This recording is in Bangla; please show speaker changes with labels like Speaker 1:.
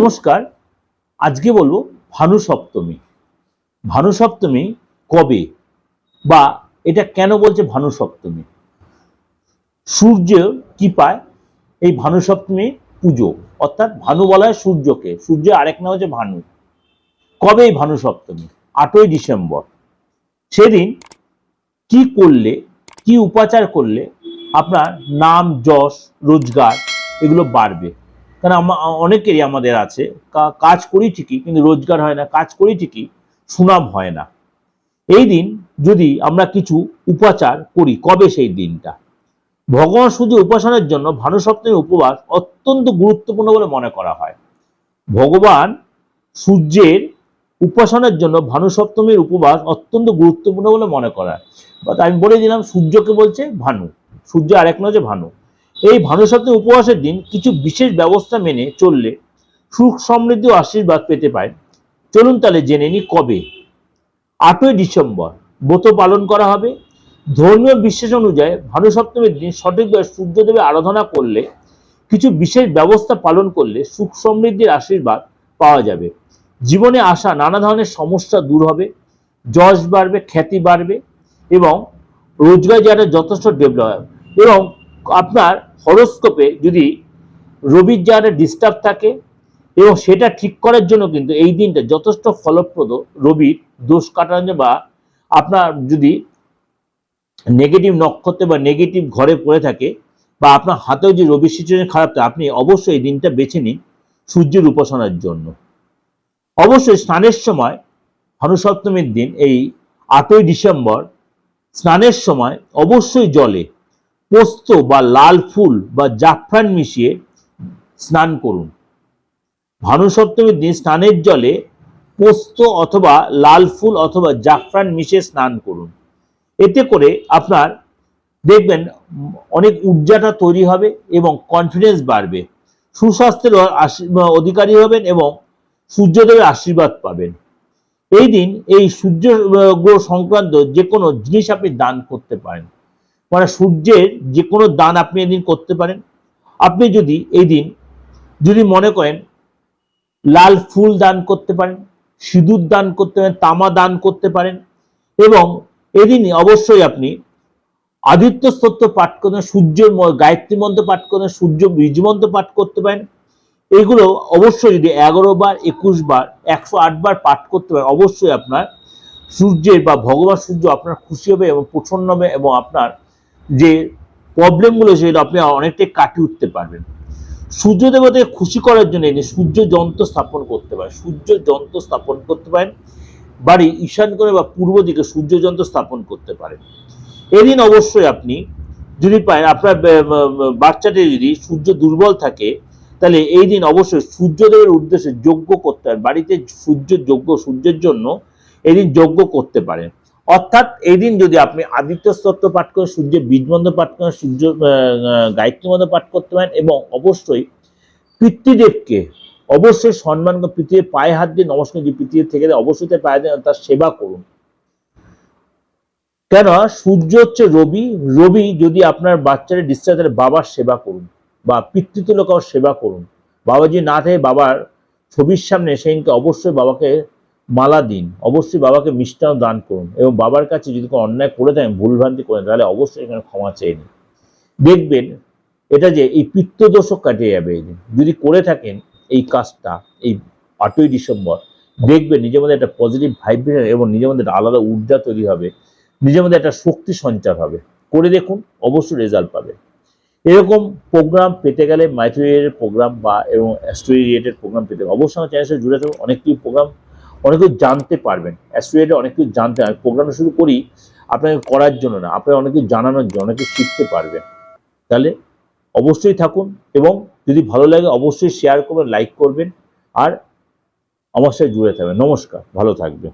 Speaker 1: নমস্কার, আজকে বলব ভানু সপ্তমী ভানু সপ্তমী কবে বা এটা কেন বলছে ভানু সপ্তমী সূর্য কি পায় এই ভানু সপ্তমী পুজো, অর্থাৎ ভানু বলা হয় সূর্যকে। সূর্য আরেক নাম হচ্ছে ভানু। কবে এই ভানু সপ্তমী আটই ডিসেম্বর। সেদিন কি করলে, কি উপাচার করলে আপনার নাম, যশ, রোজগার এগুলো বাড়বে? কারণ অনেকেরই আমাদের আছে। কাজ করি ঠিকই, কিন্তু রোজগার হয় না, কাজ করি ঠিকই, সুনাম হয় না। এই দিন যদি আমরা কিছু উপাচার করি, কবে সেই দিনটা? ভগবান সূর্য উপাসনার জন্য ভানু সপ্তমীর উপবাস অত্যন্ত গুরুত্বপূর্ণ বলে মনে করা হয়। ভগবান সূর্যের উপাসনার জন্য ভানু সপ্তমীর উপবাস অত্যন্ত গুরুত্বপূর্ণ বলে মনে করা হয়। আমি বলে দিলাম, সূর্যকে বলছে ভানু। সূর্য আরেক নয় যে ভানু। এই ভানু সপ্তমী উপবাসের দিন কিছু বিশেষ ব্যবস্থা মেনে চললে সুখ সমৃদ্ধি ও আশীর্বাদ পেতে পারেন। চলুন তাহলে জেনে নিই কবে। আটই ডিসেম্বর, ব্রত পালন করা হবে। ধর্মীয় বিশ্বাস অনুযায়ী ভানু সপ্তমীর দিন সঠিকভাবে সূর্যদেবের আরাধনা করলে কিছু বিশেষ ব্যবস্থা পালন করলে সুখ সমৃদ্ধির আশীর্বাদ পাওয়া যাবে। জীবনে আসা নানা ধরনের সমস্যা দূর হবে, যশ বাড়বে, খ্যাতি বাড়বে এবং রোজগার যারা যথেষ্ট ডেভেলপ হবে এবং আপনার হরস্কোপে যদি রবির যারা ডিস্টার্ব থাকে এবং সেটা ঠিক করার জন্য কিন্তু এই দিনটা যথেষ্ট ফলপ্রদ রবির দোষ কাটানো বা আপনার যদি নেগেটিভ নক্ষত্রে বা নেগেটিভ ঘরে পড়ে থাকে বা আপনার হাতেও যে রবির সিচুয়েশন খারাপ থাকে, আপনি অবশ্যই এই দিনটা বেছে নিন সূর্যের উপাসনার জন্য। অবশ্যই স্নানের সময় ভানু সপ্তমীর দিন, এই আটই ডিসেম্বর, স্নানের সময় অবশ্যই জলে পোস্ত বা লাল ফুল বা জাফরান মিশিয়ে স্নান করুন। ভানু সপ্তমীর দিন স্নানের জলে পোস্ত অথবা লাল ফুল অথবা জাফরান মিশিয়ে স্নান করুন। এতে করে আপনার দেখবেন অনেক ঊর্জাটা তৈরি হবে এবং কনফিডেন্স বাড়বে। সুস্বাস্থ্যের অধিকারী হবেন এবং সূর্যদেবের আশীর্বাদ পাবেন। এই দিন এই সূর্য গ্রহ সংক্রান্ত যে কোনো জিনিস আপনি দান করতে পারেন। মানে সূর্যের যে কোনো দান আপনি এদিন করতে পারেন। আপনি যদি এই দিন যদি মনে করেন লাল ফুল দান করতে পারেন, সিঁদুর দান করতে পারেন, তামা দান করতে পারেন এবং এদিনই অবশ্যই আপনি আদিত্য স্তোত্র পাঠ করতে সূর্য গায়ত্রী মন্ত্র পাঠ করতে সূর্য বীজ মন্ত্র পাঠ করতে পারেন। এগুলো অবশ্যই যদি এগারো বার, একুশ বার, একশো আট বার পাঠ করতে পারেন, অবশ্যই আপনার সূর্যের বা ভগবান সূর্য আপনার খুশি হবে এবং প্রসন্ন হবে এবং আপনার যে প্রবলেমগুলো সেগুলো আপনি অনেকটাই কাটিয়ে উঠতে পারবেন। সূর্য দেবতাকে খুশি করার জন্য এনে সূর্য যন্ত্র স্থাপন করতে পারেন, সূর্য যন্ত্র স্থাপন করতে পারেন, বাড়ি ঈশান করে বা পূর্ব দিকে সূর্য যন্ত্র স্থাপন করতে পারেন। এদিন অবশ্যই আপনি যদি পারেন, আপনার বাচ্চাটি যদি সূর্য দুর্বল থাকে, তাহলে এই দিন অবশ্যই সূর্যদেবের উদ্দেশ্যে যজ্ঞ করতে পারেন। বাড়িতে সূর্য যজ্ঞ, সূর্যের জন্য এদিন দিন যজ্ঞ করতে পারেন। অর্থাৎ এই দিন যদি আপনি আদিত্য স্তোত্র পাঠ করেন সূর্যের বীজমন্ত্র পাঠ করেন সূর্য গায়ত্রী মন্ত্র পাঠ করতে পারেন এবং অবশ্যই পিতৃদেবকে অবশ্যই সম্মান পৃথিবীর পায়ে হাত দিয়ে নমস্কার যে পৃথিবীর থেকে অবশ্যই তার পায়ে দিয়ে তার সেবা করুন। কেন সূর্য হচ্ছে রবি রবি যদি আপনার বাচ্চারা ডিস্টার্ব তাহলে বাবার সেবা করুন বা পিতৃতুল্য কারোর সেবা করুন। বাবা যদি না থাকে বাবার ছবির সামনে, সেদিনকে অবশ্যই বাবাকে মালা দিন অবশ্যই বাবাকে মিষ্টান্ন দান করুন এবং বাবার কাছে যদি কোনো অন্যায় করে থাকেন ভুলভ্রান্তি করেন তাহলে অবশ্যই এখানে ক্ষমা চেয়ে নিন। দেখবেন এটা যে এই পিত্তদোষও কাটিয়ে যাবে যদি করে থাকেন এই কাজটা, এই আটই ডিসেম্বর, দেখবেন নিজের মধ্যে একটা পজিটিভ ভাইব্রেশন এবং নিজের মধ্যে একটা আলাদা ঊর্জা তৈরি হবে, নিজের মধ্যে একটা শক্তি সঞ্চার হবে। করে দেখুন, অবশ্যই রেজাল্ট পাবে এরকম প্রোগ্রাম পেতে গেলে মাইথোরিয়েটের প্রোগ্রাম বা এবং অ্যাস্ট্রোরি রিলেটেড প্রোগ্রাম পেতে অবশ্যই আমার চ্যানেলের জুড়ে থাকুন। অনেক কিছু প্রোগ্রাম অনেক কিছু জানতে পারবেন। অ্যাসোসিয়েটে অনেক কিছু জানতে আমি প্রোগ্রামটা শুরু করি আপনাকে করার জন্য না, আপনাকে অনেক কিছু জানানোর জন্য, অনেক কিছু শিখতে পারবেন। তাহলে অবশ্যই থাকুন এবং যদি ভালো লাগে অবশ্যই শেয়ার করবেন লাইক করবেন, আর আমার সাথে জুড়ে থাকবেন। নমস্কার, ভালো থাকবেন।